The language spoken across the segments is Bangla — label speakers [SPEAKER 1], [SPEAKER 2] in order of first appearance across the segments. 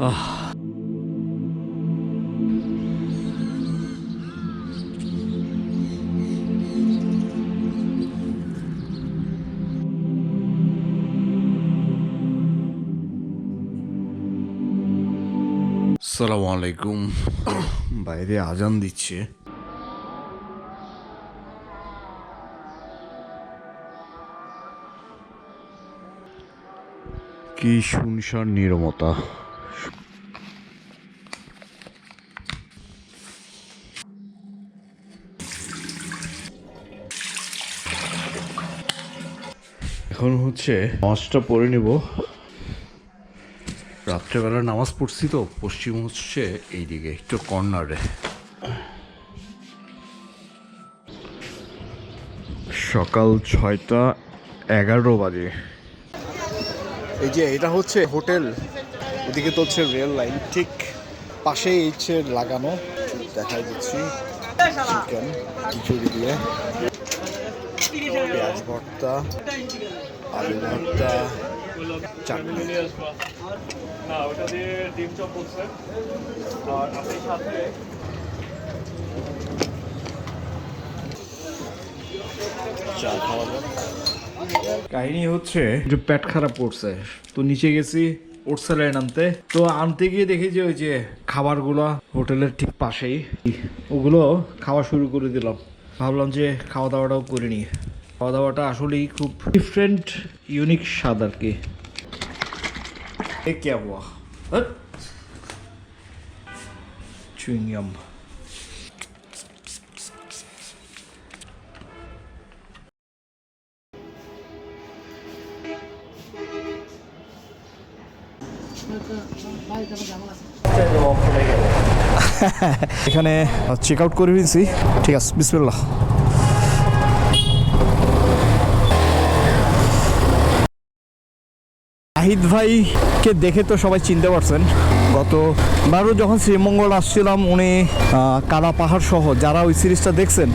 [SPEAKER 1] সালামু আলাইকুম বাইরে আজান দিচ্ছে। কি শুনশান নিরমতা এখন হচ্ছে নামাজটা পড়ে নেব। রাত্রেবেলা নামাজ পড়ছি তো পশ্চিম হচ্ছে এইদিকে একটু কর্নারে। সকাল ছয়টা এগারো বাজে।
[SPEAKER 2] এই যে এটা হচ্ছে হোটেল এদিকে তো হচ্ছে রেল লাইন ঠিক পাশেই হচ্ছে লাগানো। দেখাই দিচ্ছি। চিকেন খিচুড়ি দিয়ে। পেঁয়াজ ভর্তা আলু ভর্তা চাটনি।
[SPEAKER 3] হ্যাঁ ওটা দিয়ে ডিম চপ বলছে আর আপনি সাথে
[SPEAKER 2] চা খাওয়া
[SPEAKER 4] কাহিনী হচ্ছে যে পেট খারাপ করছে। তো নিচে গেছি ওট স্যালাইন আনতে তো আনতে গিয়ে দেখি যে ওই যে খাবারগুলো হোটেলের ঠিক পাশেই। ওগুলো খাওয়া শুরু করে দিলাম। ভাবলাম যে খাওয়া দাওয়াটাও করে নিই। খাওয়া দাওয়াটা আসলেই খুব ডিফারেন্ট ইউনিক স্বাদ আর কি এ কে হুয়া চুইংগাম
[SPEAKER 2] এখানে চেক আউট করে দিয়েছি ঠিক আছে বিসমিল্লাহ। নাহিদ ভাইকে দেখে তো সবাই চিনতে পারছেন। গত বারো যখন শ্রীমঙ্গল আসছিলাম, উনি কালা পাহাড় সহ, যারা ওই সিরিজটা দেখছেন,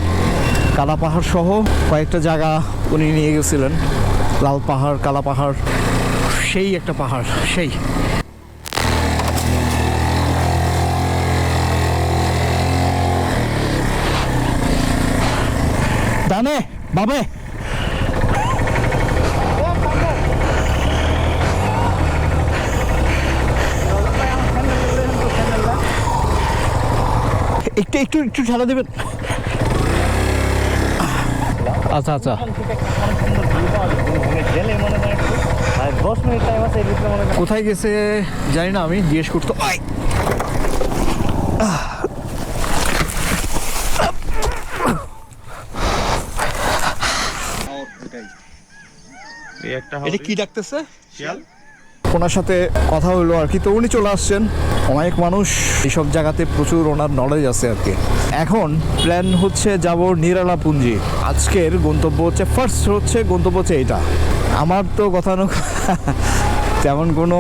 [SPEAKER 2] কালা পাহাড় সহ কয়েকটা জায়গা উনি নিয়ে গেছিলেন। লাল পাহাড়, কালা পাহাড়, সেই একটা পাহাড়, সেই। ডানে বামে একটু একটু একটু ঠেলা দেবেন। আচ্ছা আচ্ছা। কোথায় গেছে জানি না আমি জিজ্ঞেস করতো! এটা কি ডাকতেছে? ওনার সাথে কথা হলো আর কি। তো উনি চলে আসছেন। অনেক মানুষ এইসব জায়গাতে প্রচুর ওনার নলেজ আছে আর কি। এখন প্ল্যান হচ্ছে যাব নিরালা পুঞ্জি আজকের গন্তব্য হচ্ছে ফার্স্ট হচ্ছে গন্তব্য হচ্ছে এটা আমার তো কথা তেমন কোনো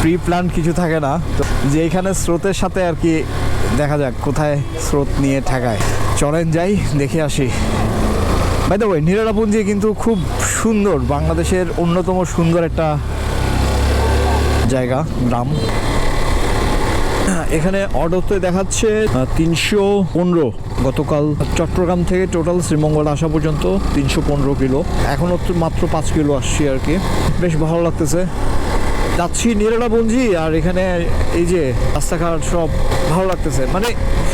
[SPEAKER 2] প্রি প্ল্যান কিছু থাকে না। তো যে এখানে স্রোতের সাথে আর কি দেখা যাক কোথায় স্রোত নিয়ে ঠেকায়। চলেন যাই, দেখে আসি। বাই দ্য ওয়ে নিরালাপুঞ্জি কিন্তু খুব সুন্দর, বাংলাদেশের অন্যতম সুন্দর একটা জায়গা, গ্রাম। এখানে অর্ডারতে দেখাচ্ছে তিনশো পনেরো। গতকাল চট্টগ্রাম থেকে টোটাল শ্রীমঙ্গল আসা পর্যন্ত তিনশো পনেরো কিলো। এখনও তো মাত্র পাঁচ কিলো আসছি আর কি। বেশ ভালো লাগতেছে। যাচ্ছি নিরালাবঞ্জি আর এখানে এই যে রাস্তাঘাট সব ভালো লাগতেছে। মানে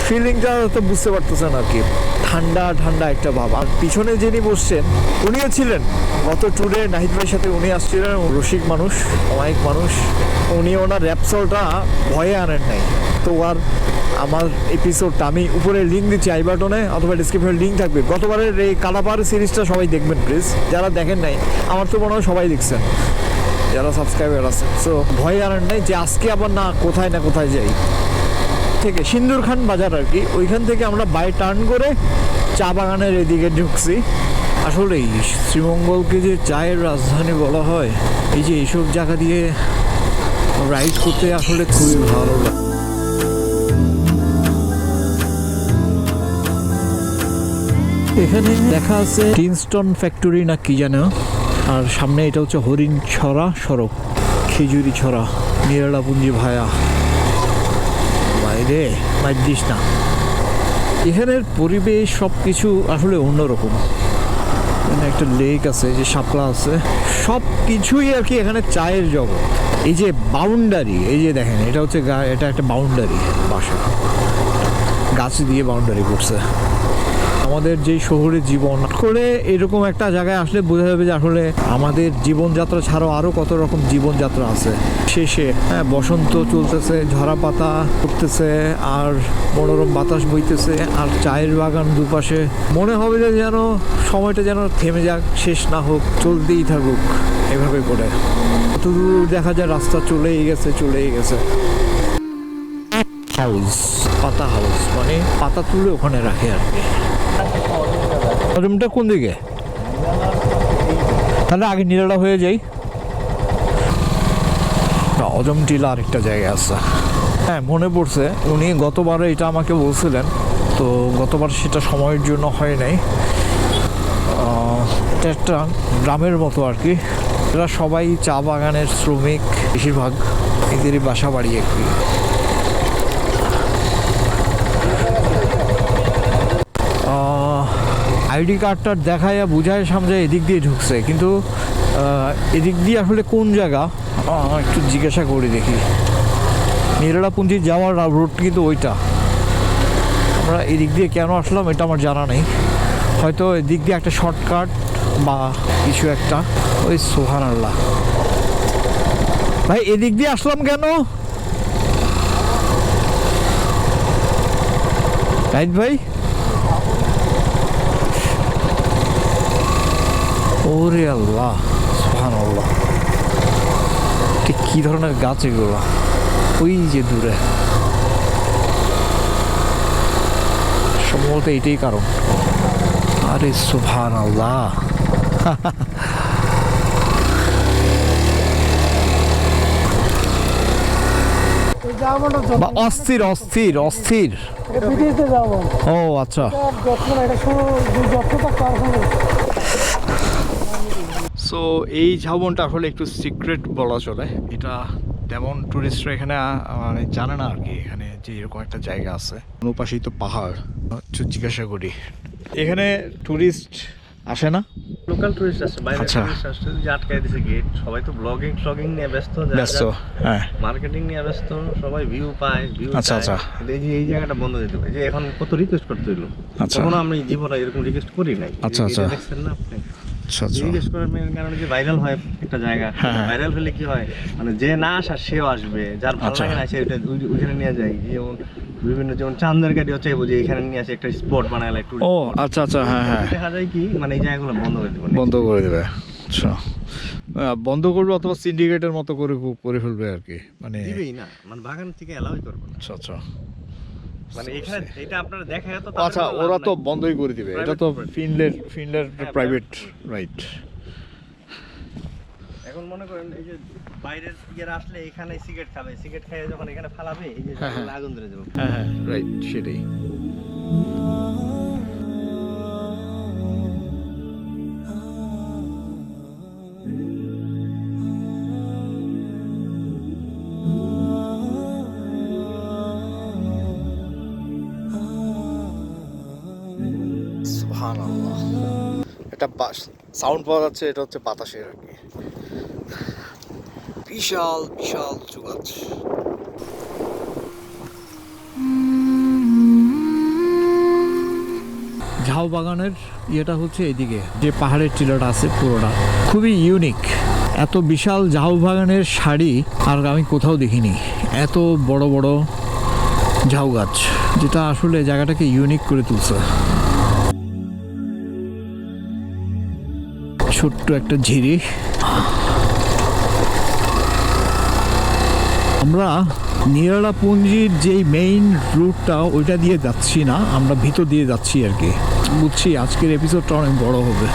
[SPEAKER 2] ফিলিংটা তো বুঝতে পারতেছেন আর কি। ঠান্ডা ঠান্ডা একটা ভাব। আর পিছনে যিনি বসছেন, উনিও ছিলেন। গত ট্যুরে নাহিদ ভাইয়ের সাথে উনি আসছিলেন রসিক মানুষ অনেক মানুষ। উনি ওনার র্যাপসলটা ভয়ে আনেন নাই। তো আর আমার এপিসোডটা আমি উপরে লিঙ্ক দিচ্ছি, আই বাটনে, অথবা ডিসক্রিপশনে লিঙ্ক থাকবে। গতবারের এই কালাপার সিরিজটা সবাই দেখবেন প্লিজ যারা দেখেন নাই, আমার তো মনে হয় সবাই দেখছেন। যারা সাবস্ক্রাইবার আছে। সো ভয় আর নাই যে আজকে আবার না, কোথায় না কোথায় যাই। থেকে সিন্দুর খান বাজার আর কি, ওইখান থেকে আমরা বাই টার্ন করে চা বাগানের এদিকে ঢুকছি। আসলেই শ্রীমঙ্গলকে যে চায়ের রাজধানী বলা হয়, এই যে এইসব জায়গা দিয়ে রাইড করতে আসলে খুবই ভালো লাগে। এখানে দেখা আছে টিনস্টন ফ্যাক্টরি না কি যেন আর সামনে এটা হচ্ছে হরিণ ছড়া সড়ক খেজুরি ছড়া নিরালাপুঞ্জি ভায়া। ভাই রে দিস না। এখানের পরিবেশ সব কিছু আসলে অন্যরকম। এখানে একটা লেক আছে যে সাপলা আছে সব কিছুই আর কি এখানে চায়ের জগৎ। এই যে বাউন্ডারি এই যে দেখেন, এটা হচ্ছে এটা একটা বাউন্ডারি বাসা। গাছ দিয়ে বাউন্ডারি করছে। আমাদের যে শহরের জীবন করে এরকম একটা জায়গায় আসলে বোঝা যাবে যে আসলে আমাদের জীবনযাত্রা ছাড়াও আরও কত রকম জীবনযাত্রা আছে। শেষে হ্যাঁ বসন্ত চলতেছে ঝরা পাতা উঠতেছে আর মনোরম বাতাস বইতেছে, আর চায়ের বাগান দুপাশে। মনে হবে যে যেন সময়টা যেন থেমে যাক, শেষ না হোক, চলতেই থাকুক, এভাবে করে। কতদূর দেখা যায় রাস্তা চলেই গেছে চলেই গেছে। হাউস পাতা হাউস মানে পাতা তুলে ওখানে রাখে আর কি। রুমটা কোন দিকে? তাহলে আগে নিরালা হয়ে যাই। অজম টিলা আরেকটা জায়গা আছে। হ্যাঁ মনে পড়ছে। উনি গতবারে এটা আমাকে বলছিলেন তো গতবার সেটা সময়ের জন্য হয় নাই। এটা একটা গ্রামের মতো আর কি। এরা সবাই চা বাগানের শ্রমিক বেশিরভাগ এদেরই বাসা বাড়ি আর কি আইডি কার্ডটা দেখায় বুঝায় সামনে এদিক দিয়ে ঢুকছে। কিন্তু এদিক দিয়ে আসলে কোন জায়গা? একটু জিজ্ঞাসা করি দেখি। নিরালাপুঞ্জি যাওয়ার রুট কিন্তু ওইটা। আমরা এদিক দিয়ে কেন আসলাম এটা আমার জানা নেই। হয়তো এদিক দিয়ে একটা শর্টকাট বা কিছু একটা। ওই সোহান আল্লাহ ভাই, এদিক দিয়ে আসলাম কেন? রাইট ভাই? ওরে আল্লাহ সুহান আল্লাহ ঠিক কী ধরনের গাছ এগুলো? ওই যে দূরে। সম্ভবত এইটাই কারণ। আরে সুহান আল্লাহ বা অস্থির অস্থির অস্থির। ও আচ্ছা
[SPEAKER 5] যত্ন এটা শুরু যত্নটা কারখানা
[SPEAKER 2] সো এই ঝাউবনটা আসলে একটু সিক্রেট বলা চলে। এটা তেমন টুরিস্টরা এখানে মানে জানে না আর কি এখানে যে এরকম একটা জায়গা আছে। অনুপাশেই তো পাহাড় জিজ্ঞাসা করি। এখানে টুরিস্ট আসে না?
[SPEAKER 6] লোকাল টুরিস্ট আসছে বাইরে
[SPEAKER 2] আচ্ছা।
[SPEAKER 6] টুরিস্ট আসছে যে আটকায় দিছে গেট সবাই তো ব্লগিং ফ্লগিং নিয়ে ব্যস্ত
[SPEAKER 2] ব্যস্ত হ্যাঁ।
[SPEAKER 6] মার্কেটিং নিয়ে ব্যস্ত সবাই ভিউ পায় ভিউ
[SPEAKER 2] আচ্ছা, আচ্ছা।
[SPEAKER 6] এই যে এই জায়গাটা বন্ধ দিতে হবে যে এখন কত রিকোয়েস্ট করতে হইল
[SPEAKER 2] আচ্ছা।
[SPEAKER 6] তখন আমি জীবনে এরকম রিকোয়েস্ট করি নাই।
[SPEAKER 2] আচ্ছা, আচ্ছা।
[SPEAKER 6] দেখছেন না আপনি?
[SPEAKER 2] আচ্ছা আচ্ছা।
[SPEAKER 6] রিকোয়েস্ট করার main কারণে যে ভাইরাল হয় একটা জায়গা
[SPEAKER 2] হ্যাঁ।
[SPEAKER 6] ভাইরাল হলে কি মানে যে না আসা সেও আসবে যার ভালো
[SPEAKER 2] আচ্ছা।
[SPEAKER 6] লাগে না সে ওইখানে নিয়ে যায়। যেমন বিভিন্ন যেমন চান্দের গাড়ি হচ্ছে এখানে নিয়ে আসে একটা স্পট বানায় একটু
[SPEAKER 2] ও আচ্ছা আচ্ছা হ্যাঁ হ্যাঁ।
[SPEAKER 6] দেখা যায় কি মানে এই জায়গাগুলো বন্ধ করে দেবো।
[SPEAKER 2] বন্ধ করে দেবে। আচ্ছা। বন্ধ করবে অথবা সিন্ডিকেটের মতো করে করে ফেলবে আর কি। মানে
[SPEAKER 6] দিবেই না মানে বাগান থেকে এলাওই করবে না।
[SPEAKER 2] আচ্ছা আচ্ছা।
[SPEAKER 6] মানে এখানে এটা আপনারা দেখা তো
[SPEAKER 2] আচ্ছা ওরা তো বন্ধই করে দিবে। এটা তো ফিনল্যান্ড
[SPEAKER 6] হ্যাঁ,
[SPEAKER 2] প্রাইভেট রাইট
[SPEAKER 6] এখন মনে করেন এই যে বাইরের ইয়ার আসলে এখানে সিগারেট খাবে। সিগারেট খেয়ে যখন এখানে ফালাবে এই যে
[SPEAKER 2] হ্যাঁ, হ্যাঁ।
[SPEAKER 6] আগুন ধরে যাবে।
[SPEAKER 2] হ্যাঁ হ্যাঁ। রাইট সেটাই। সাউন্ড পাওয়া যাচ্ছে, এটা হচ্ছে বাতাসের আর কি। বিশাল বিশাল উঁচু গাছ ঝাউ বাগানের ইয়েটা হচ্ছে এদিকে, যে পাহাড়ের টিলাটা আছে পুরোটা। খুবই ইউনিক এত বিশাল ঝাউ বাগানের শাড়ি, আর আমি কোথাও দেখিনি। এত বড় বড় ঝাউ গাছ, যেটা আসলে জায়গাটাকে ইউনিক করে তুলছে। ছোট্ট একটা ঝিরি। আমরা নিরালাপুঞ্জির যেই মেইন রুটটা ওইটা দিয়ে যাচ্ছি না, আমরা ভিতর দিয়ে যাচ্ছি আর কি। বুঝছি, আজকের এপিসোডটা অনেক বড় হবে।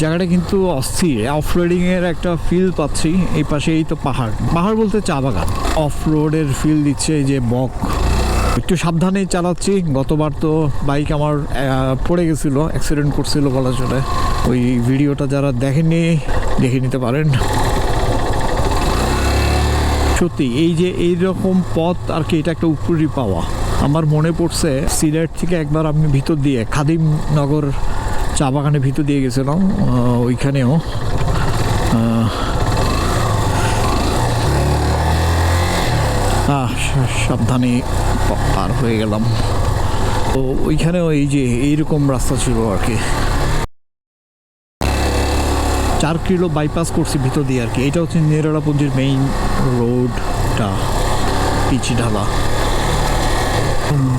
[SPEAKER 2] জায়গাটা কিন্তু অস্থির অফ এর একটা ফিল পাচ্ছি, এই পাশে এই তো পাহাড়। পাহাড় বলতে চা বাগান। অফ রোডের ফিল দিচ্ছে এই যে বক। একটু সাবধানে চালাচ্ছি। গতবার তো বাইক আমার পড়ে গেছিল অ্যাক্সিডেন্ট করছিল বলা চলে ওই ভিডিওটা যারা দেখেননি, দেখে নিতে পারেন। সত্যি, এই যে এই রকম পথ আর কি, এটা একটা উপরি পাওয়া। আমার মনে পড়ছে, সিলেট থেকে একবার আমি ভিতর দিয়ে, খাদিম নগর চা বাগানের ভিতর দিয়ে গেছিলাম ওইখানেও। সাবধানে পার হয়ে গেলাম। তো ওইখানেও এই যে এইরকম রাস্তা ছিল আর কি। চার কিলো বাইপাস করছি ভিতর দিয়ে আর কি। এটা হচ্ছে নিরালাপুঞ্জির মেইন রোডটা পিচ ঢালা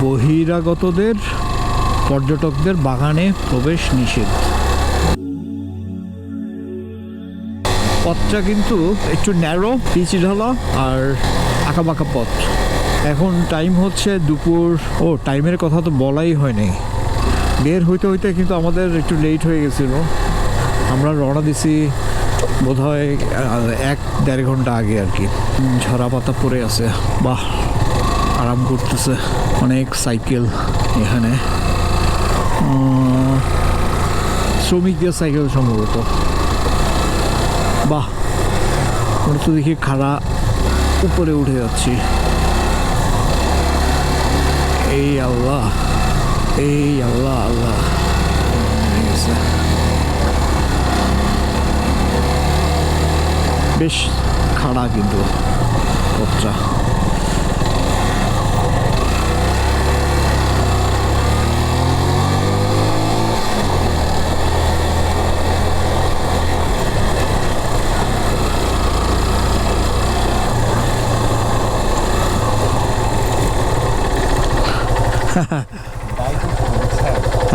[SPEAKER 2] বহিরাগতদের, পর্যটকদের বাগানে প্রবেশ নিষেধ। পথটা কিন্তু একটু ন্যারো পিচ ঢালা আর আঁকাবাঁকা পথ। এখন টাইম হচ্ছে দুপুর, ও টাইমের কথা তো বলাই হয়নি। বের হইতে হইতে কিন্তু আমাদের একটু লেট হয়ে গেছিল। আমরা রওনা দিছি বোধ হয় এক, দেড় ঘণ্টা আগে আর কি। ঝরা পাতা পড়ে আছে। বাহ, আরাম করতেছে। অনেক সাইকেল এখানে। শ্রমিকদের সাইকেল সম্ভবত। বাহ, আমরা তো দেখি খাড়া উপরে উঠে যাচ্ছি। এই আল্লাহ এই আল্লাহ আল্লাহ হয়ে গেছে। বেশ খাড়া কিন্তু পথটা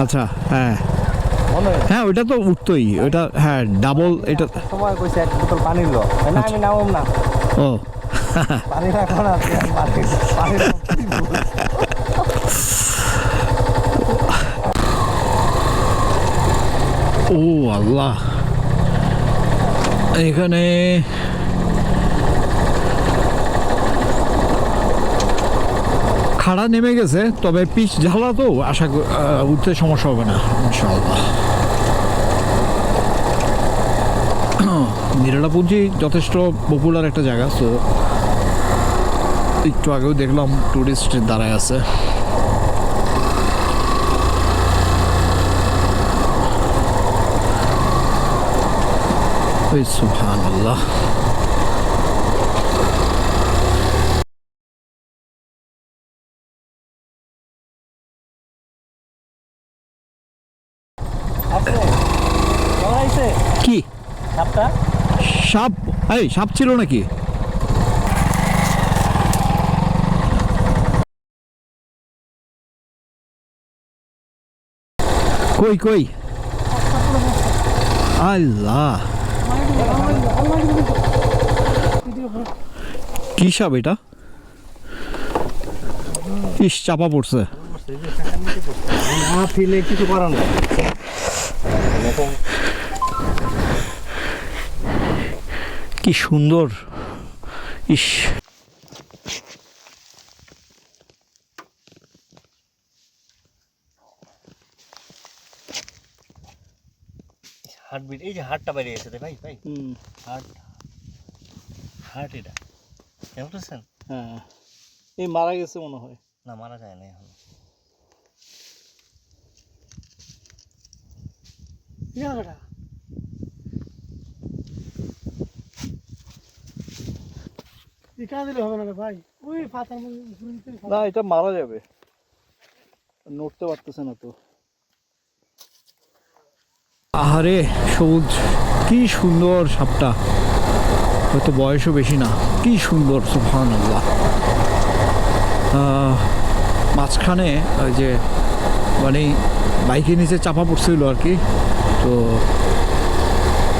[SPEAKER 2] আচ্ছা হ্যাঁ।
[SPEAKER 6] হ্যাঁ
[SPEAKER 2] ওইটা তো উঠতোই। ওইটা হ্যাঁ ডাবল এটা
[SPEAKER 6] সময় কইছে এক বোতল পানি লো। না আমি নামম না।
[SPEAKER 2] ও।
[SPEAKER 6] পানি রাখো না পানি পানি
[SPEAKER 2] ও আল্লাহ। এখানে খাড়া নেমে গেছে, তবে পিচ ঝালা তো আশা উঠতে সমস্যা হবে না, ইনশাআল্লাহ। নিরালাপুঞ্জি যথেষ্ট পপুলার একটা জায়গা তো একটু আগেও দেখলাম টুরিস্ট দাঁড়ায় আছে। ওই সুবহান আল্লাহ
[SPEAKER 6] আছে দৌড়াইছে
[SPEAKER 2] কি?
[SPEAKER 6] সাপটা?
[SPEAKER 2] সাপ? এই সাপ ছিল নাকি? কই কই? আল্লাহ। কি সাপ এটা? ইস চাপা পড়ছে।
[SPEAKER 6] না ফিলে কিছু করার নাই।
[SPEAKER 2] কি সুন্দর। ইস।
[SPEAKER 6] হার্টবিট এই যে হার্টটা বাইরে গেছে ভাই ভাই। হার্ট হার্ট এটা। কেমন
[SPEAKER 2] হ্যাঁ। এই মারা গেছে মনে হয়।
[SPEAKER 6] না মারা যায় না এখন।
[SPEAKER 5] জায়গাটা এখানে দিলে হবে না রে ভাই। ওই পাতার মধ্যে ঘুরে নিতে হবে।
[SPEAKER 2] না এটা মারা যাবে। নড়তে পারতেছে না তো। আহারে সবুজ। কি সুন্দর সাপটা। হয়তো বয়সও বেশি না। কি সুন্দর সুফান আল্লাহ মাঝখানে ওই যে মানে বাইকের নিচে চাপা পড়ছিল আর কি। তো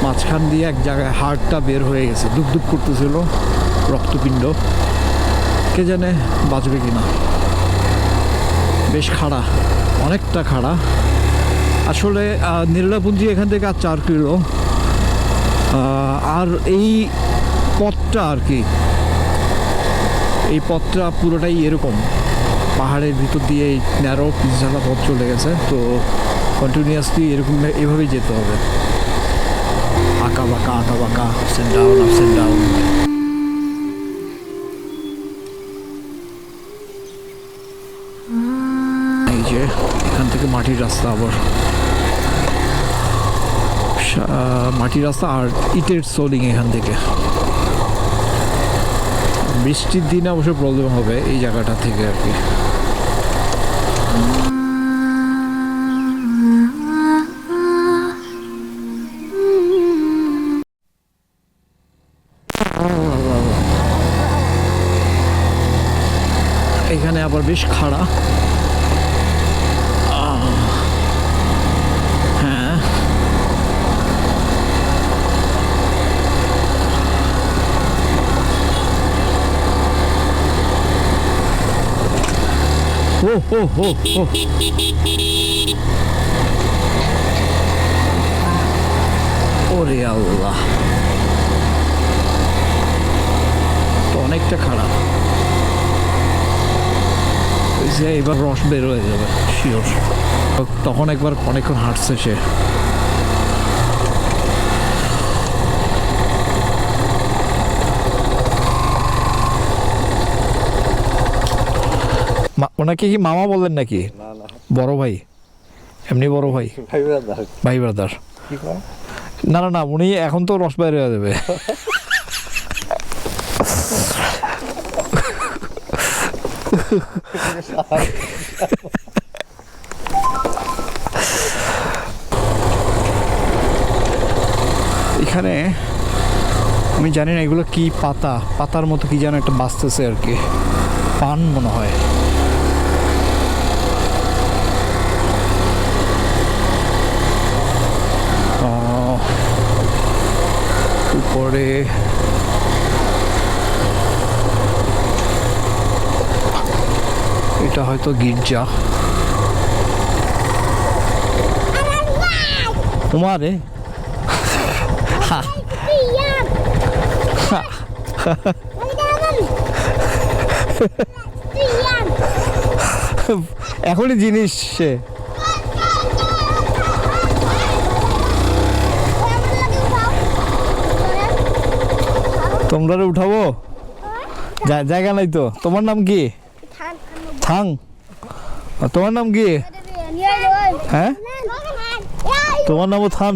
[SPEAKER 2] মাঝখান দিয়ে এক জায়গায় হাড়টা বের হয়ে গেছে দুপ দুপ করতেছিল। রক্তপিণ্ড। কে জানে বাঁচবে কিনা। বেশ খাড়া, অনেকটা খাড়া। আসলে নিরলাপুঞ্জি এখান থেকে আর চার কিলো। আর এই পথটা আর কি, এই পথটা পুরোটাই এরকম। পাহাড়ের ভিতর দিয়ে এই ন্যারো পিছালা পথ চলে গেছে, তো কন্টিনিউয়াসলি এরকম এভাবেই যেতে হবে। আঁকা বাঁকা আঁকা বাঁকা ups and down ups and down মাটির রাস্তা আবার। মাটির রাস্তা আর ইটের সোলিং এখান থেকে। বৃষ্টির দিনে অবশ্য প্রবলেম হবে এই জায়গাটা থেকে আর কি। এখানে আবার বেশ খাড়া আহ, হ্যাঁ ও ও ও ও ওরে আল্লাহ। তো অনেকটা খারাপ। এবার রস বের হয়ে যাবে শিওর তখন একবার অনেকক্ষণ হাঁটছে সে। ওনাকে কি মামা বললেন নাকি? বড় ভাই? এমনি বড় ভাই? ভাই ব্রাদার। না না না উনি এখন তো রস বাইরে যাবে। এখানে আমি জানি না এগুলো কি পাতা। পাতার মতো কি যেন একটা বাঁচতেছে আর কি। পান মনে হয়। উপরে এটা হয়তো গির্জা। উমারে এখনই জিনিস সে। তোমরা উঠাবো? জায়গা নাই তো। তোমার নাম কি? থাং তোমার নাম কি? হ্যাঁ? তোমার নামও থান।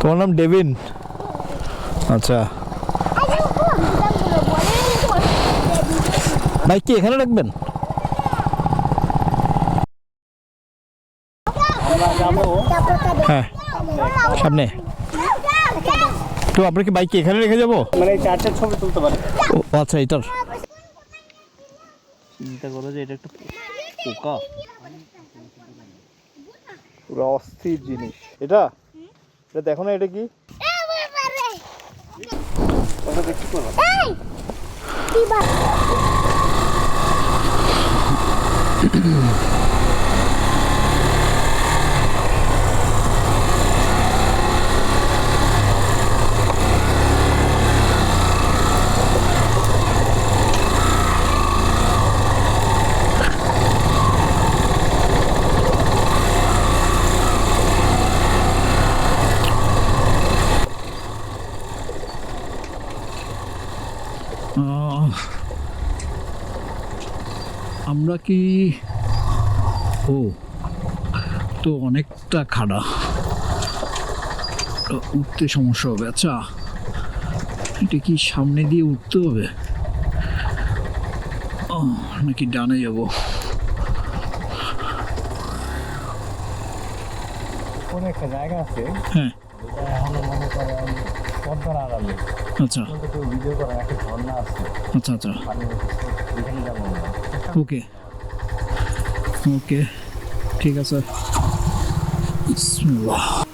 [SPEAKER 2] তোমার নাম ডেভিন? আচ্ছা। ভাই কি এখানে রাখবেন? হ্যাঁ সামনে। তো আপনি কি বাইক এখানে রেখে যাব?
[SPEAKER 6] মানে এই চারটার ছবি তুলতে পারে।
[SPEAKER 2] ও আচ্ছা এটার।
[SPEAKER 6] চিন্তা করো যে এটা একটা পোকা।
[SPEAKER 2] পুরো অস্থির জিনিস। এটা? এটা দেখো না এটা কি? আহ, আমরা কি? ও তো অনেকটা খাড়া। উঠতে সমস্যা হবে। আচ্ছা এটা কি সামনে দিয়ে উঠতে হবে? ও নাকি ডানে যাব?
[SPEAKER 6] কোনো একটা জায়গা আছে
[SPEAKER 2] হ্যাঁ। আচ্ছা। আচ্ছা আচ্ছা।
[SPEAKER 6] আমরা।
[SPEAKER 2] ওকে। ওকে ঠিক আছে। বিসমিল্লাহ।